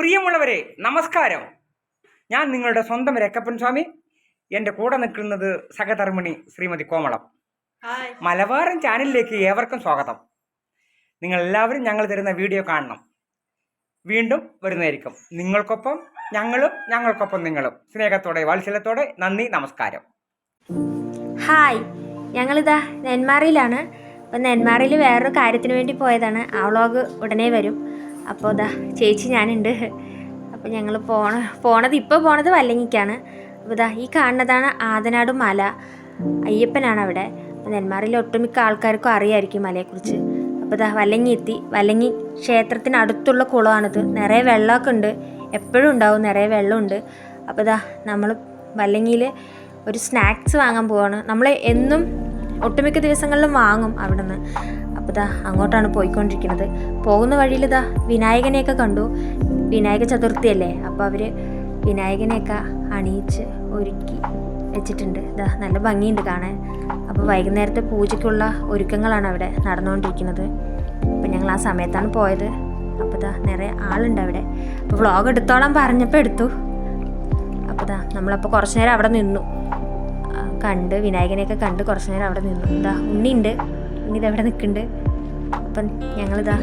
പ്രിയമുള്ളവരെ നമസ്കാരം. ഞാൻ നിങ്ങളുടെ സ്വന്തം രക്കപ്പൻ സ്വാമി. എന്റെ കൂടെ നിൽക്കുന്നത് സഹധർമ്മിണി ശ്രീമതി കോമളം. മലബാറും മലബാറൻ ചാനലിലേക്ക് ഏവർക്കും സ്വാഗതം. നിങ്ങൾ എല്ലാവരും ഞങ്ങൾ തരുന്ന വീഡിയോ കാണണം. വീണ്ടും വരുന്നതായിരിക്കും. നിങ്ങൾക്കൊപ്പം ഞങ്ങളും ഞങ്ങൾക്കൊപ്പം നിങ്ങളും. സ്നേഹത്തോടെ വാത്സല്യത്തോടെ നന്ദി നമസ്കാരം. ഹായ് ഞങ്ങളിതാ നെന്മാറയിലാണ്. അപ്പം നെന്മാറയിൽ വേറൊരു കാര്യത്തിന് വേണ്ടി പോയതാണ്. ആ വ്ളോഗ് ഉടനെ വരും. അപ്പോൾ ഇതാ ചേച്ചി ഞാനുണ്ട്. അപ്പോൾ ഞങ്ങൾ പോണ പോണത് ഇപ്പോൾ പോണത് വല്ലങ്ങിക്കാണ്. അപ്പോൾ ഇതാ ഈ കാണുന്നതാണ് ആദനാട് മല. അയ്യപ്പനാണ് അവിടെ. അപ്പോൾ നെന്മാറയിലെ ഒട്ടുമിക്ക ആൾക്കാർക്കും അറിയായിരിക്കും മലയെക്കുറിച്ച്. അപ്പോൾ ഇതാ വല്ലങ്ങി എത്തി. വല്ലങ്ങി ക്ഷേത്രത്തിന് അടുത്തുള്ള കുളമാണിത്. നിറയെ വെള്ളമൊക്കെ ഉണ്ട്. എപ്പോഴും ഉണ്ടാവും നിറയെ വെള്ളമുണ്ട്. അപ്പോൾ ഇതാ നമ്മൾ വല്ലങ്ങിയിൽ ഒരു സ്നാക്സ് വാങ്ങാൻ പോവാണ്. നമ്മൾ എന്നും ഒട്ടുമിക്ക ദിവസങ്ങളിലും വാങ്ങും അവിടെ നിന്ന് അപ്പോൾ ദാ അങ്ങോട്ടാണ് പോയിക്കൊണ്ടിരിക്കുന്നത്. പോകുന്ന വഴിയിൽ ദാ വിനായകനെയൊക്കെ കണ്ടു. വിനായക ചതുർത്ഥിയല്ലേ? അപ്പോൾ അവർ വിനായകനെയൊക്കെ അണിയിച്ച് ഒരുക്കി വെച്ചിട്ടുണ്ട്. ഇതാ നല്ല ഭംഗിയുണ്ട് കാണാൻ. അപ്പോൾ വൈകുന്നേരത്തെ പൂജയ്ക്കുള്ള ഒരുക്കങ്ങളാണ് അവിടെ നടന്നുകൊണ്ടിരിക്കുന്നത്. അപ്പോൾ ഞങ്ങൾ ആ സമയത്താണ് പോയത്. അപ്പോൾ ഇതാ നിറയെ ആളുണ്ട് അവിടെ. അപ്പോൾ വ്ളോഗ് എടുത്തോളാൻ പറഞ്ഞപ്പോൾ എടുത്തു. അപ്പോൾ ഇതാ നമ്മളപ്പോൾ കുറച്ച് നേരം അവിടെ നിന്നു. കണ്ട് വിനായകനെയൊക്കെ കണ്ട് കുറച്ച് നേരം അവിടെ നിന്നു. ഇതാ ഉണ്ണിയുണ്ട്. ഉണ്ണി ഇതവിടെ നിൽക്കുന്നുണ്ട്. അപ്പം ഞങ്ങളിതാ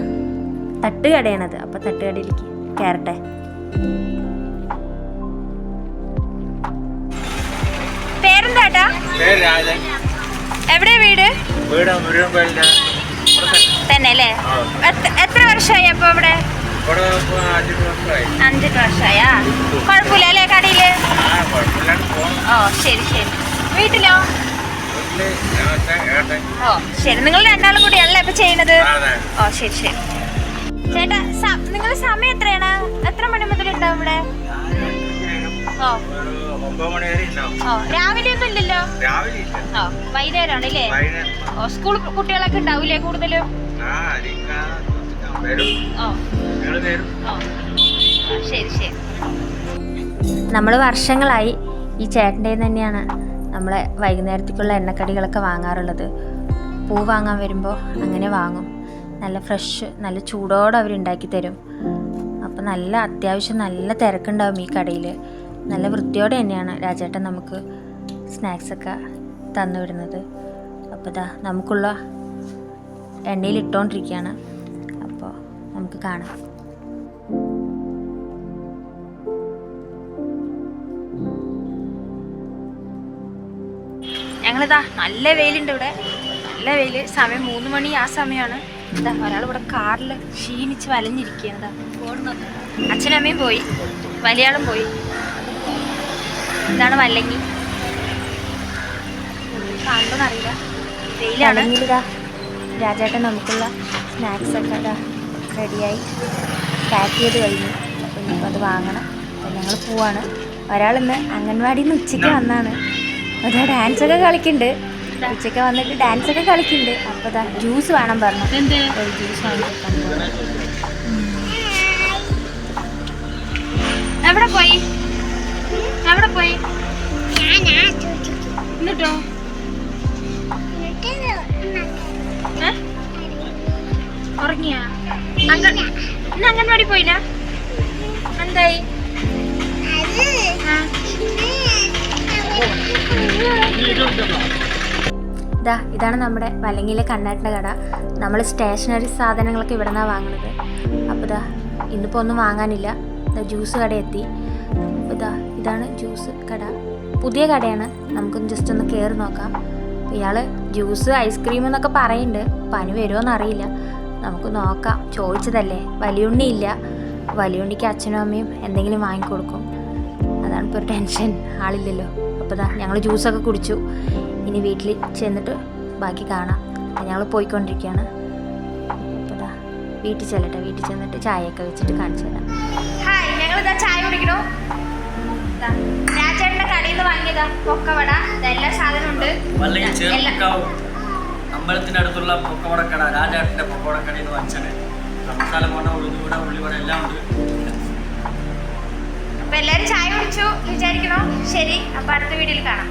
തട്ടുകടയാണത്. അപ്പോൾ തട്ടുകടയിലേക്ക് കയറട്ടെ. പേരെന്താട്ടാ എവിടെ വീട്? തന്നെ അല്ലേ? എത്ര വർഷമായി അപ്പൊ ഇവിടെ അഞ്ച് വർഷമായി. കുഴപ്പമില്ല അല്ലേ കടയിൽ? ഓ ശരി ശരി. വീട്ടിലോ? ഓ ശരി. നിങ്ങൾ രണ്ടാളും കൂടിയാണല്ലേ ഇപ്പൊ ചെയ്യുന്നത്? ഓ ശരി ശരി. ചേട്ടാ നിങ്ങൾ സമയം എത്രയാണ്? എത്ര മണി മുതൽ ഉണ്ടാവും ഇവിടെ? ഓ. ഓ രാവിലെ ഒന്നും ഇല്ലല്ലോ? ഓ വൈകുന്നേരമാണ് അല്ലേ വൈകുന്നേരം ഓ സ്കൂൾ കുട്ടികളൊക്കെ ഉണ്ടാവൂലേ കൂടുതലും? ഓ. ഓ ശരി ശരി. നമ്മൾ വർഷങ്ങളായി ഈ ചേട്ടന്റെ തന്നെയാണ് നമ്മളെ വൈകുന്നേരത്തേക്കുള്ള എണ്ണക്കടികളൊക്കെ വാങ്ങാറുള്ളത്. പൂ വാങ്ങാൻ വരുമ്പോൾ അങ്ങനെ വാങ്ങും. നല്ല ഫ്രഷ് നല്ല ചൂടോടെ അവരുണ്ടാക്കി തരും. അപ്പോൾ നല്ല അത്യാവശ്യം നല്ല തിരക്കുണ്ടാവും ഈ കടയിൽ നല്ല വൃത്തിയോടെ തന്നെയാണ് രാജേട്ടൻ നമുക്ക് സ്നാക്സൊക്കെ തന്നു വിടുന്നത്. അപ്പോൾ ഇതാ നമുക്കുള്ള എണ്ണയിൽ ഇട്ടുകൊണ്ടിരിക്കുകയാണ് അപ്പോൾ നമുക്ക് കാണാം. ഞങ്ങളിതാ നല്ല വെയിലുണ്ട് ഇവിടെ. നല്ല വെയിൽ സമയം മൂന്ന് മണി. ആ സമയമാണ് എന്താ ഒരാൾ ഇവിടെ കാറിൽ ക്ഷീണിച്ച് വലഞ്ഞിരിക്കുകയാണ്. അച്ഛനമ്മയും പോയി. വലിയാളും പോയി. ഇതാണ് വല്ലങ്ങി. കാണുന്നറിയില്ല വെയിലാണ്. രാജേട്ടൻ നമുക്കുള്ള സ്നാക്സ് ഒക്കെ റെഡിയായി പാക്ക് ചെയ്ത് കഴിഞ്ഞു. അപ്പോൾ ഇനിയിപ്പോൾ അത് വാങ്ങണം. അപ്പം ഞങ്ങൾ പോവാണ്. ഒരാളിന്ന് അംഗൻവാടിയിൽ നിന്ന് ഉച്ചയ്ക്ക് വന്നാണ്. അതാ ഡാൻസ് ഒക്കെ കളിക്കുന്നുണ്ട് ഉച്ചയ്ക്ക് വന്നിട്ട് ഡാൻസ് ഒക്കെ കളിക്കുന്നുണ്ട് അപ്പോൾ ഇതാ ജ്യൂസ് വേണം പറഞ്ഞു. ജ്യൂസ്. എവിടെ പോയി? എവിടെ പോയി? എന്നിട്ടോ? ഉറങ്ങിയാ? അംഗൻവാടി പോയില്ല? എന്തായി? ആ. ഇതാ ഇതാണ് നമ്മുടെ വലങ്ങിയിലെ കണ്ണാട്ടിന്റെ കട. നമ്മൾ സ്റ്റേഷനറി സാധനങ്ങളൊക്കെ ഇവിടെ നിന്നാണ് വാങ്ങുന്നത് അപ്പോൾ ഇതാ ഇന്നിപ്പോൾ ഒന്നും വാങ്ങാനില്ല. ജ്യൂസ് കട എത്തി. അപ്പോൾ ഇതാ ഇതാണ് ജ്യൂസ് കട. പുതിയ കടയാണ്. നമുക്കൊന്ന് ജസ്റ്റ് ഒന്ന് കയറി നോക്കാം. ഇയാൾ ജ്യൂസ് ഐസ്ക്രീം എന്നൊക്കെ പറയുന്നുണ്ട് പനി വരുമോയെന്ന് അറിയില്ല. നമുക്ക് നോക്കാം. ചോദിച്ചതല്ലേ? വലിയുണ്ണി ഇല്ല വലിയുണ്ണിക്ക് അച്ഛനും അമ്മയും എന്തെങ്കിലും വാങ്ങിക്കൊടുക്കും. അതാണ് ഇപ്പോൾ ഒരു ടെൻഷൻ ആളില്ലല്ലോ. അപ്പോൾ ഇതാ ഞങ്ങൾ ജ്യൂസൊക്കെ കുടിച്ചു. ഇനി വീട്ടിൽ ചെന്നിട്ട് ബാക്കി കാണാം. ഞങ്ങൾ പോയിക്കൊണ്ടിരിക്കുകയാണ് അപ്പോൾ ഇതാ വീട്ടിൽ ചെല്ലട്ടെ. വീട്ടിൽ ചെന്നിട്ട് ചായയൊക്കെ വെച്ചിട്ട് കാണിച്ചു തരാം. ഹായ് ഞങ്ങളിതാ ചായ കുടിക്കണോ. രാജേട്ടന്റെ കടയിൽ നിന്ന് വാങ്ങിയതാ പൊക്കവട. എല്ലാ സാധനവും ഉണ്ട്. അമ്പലത്തിന്റെ അടുത്തുള്ള ചേർക്കാവ്? അമ്പലത്തിനടുത്തുള്ള പൊക്കവടക്കട രാജാട്ടിന്റെ പൊക്കവടക്കടയിൽ നിന്ന് വാങ്ങിച്ചത്. മസാല പോണ്ട ഉഴുതുകൂട ഉള്ളിവട എല്ലാം ഉണ്ട്. എല്ലാരും ചായ കുടിച്ചു വിചാരിക്കണോ ശരി അപ്പൊ അടുത്ത വീഡിയോയിൽ കാണാം.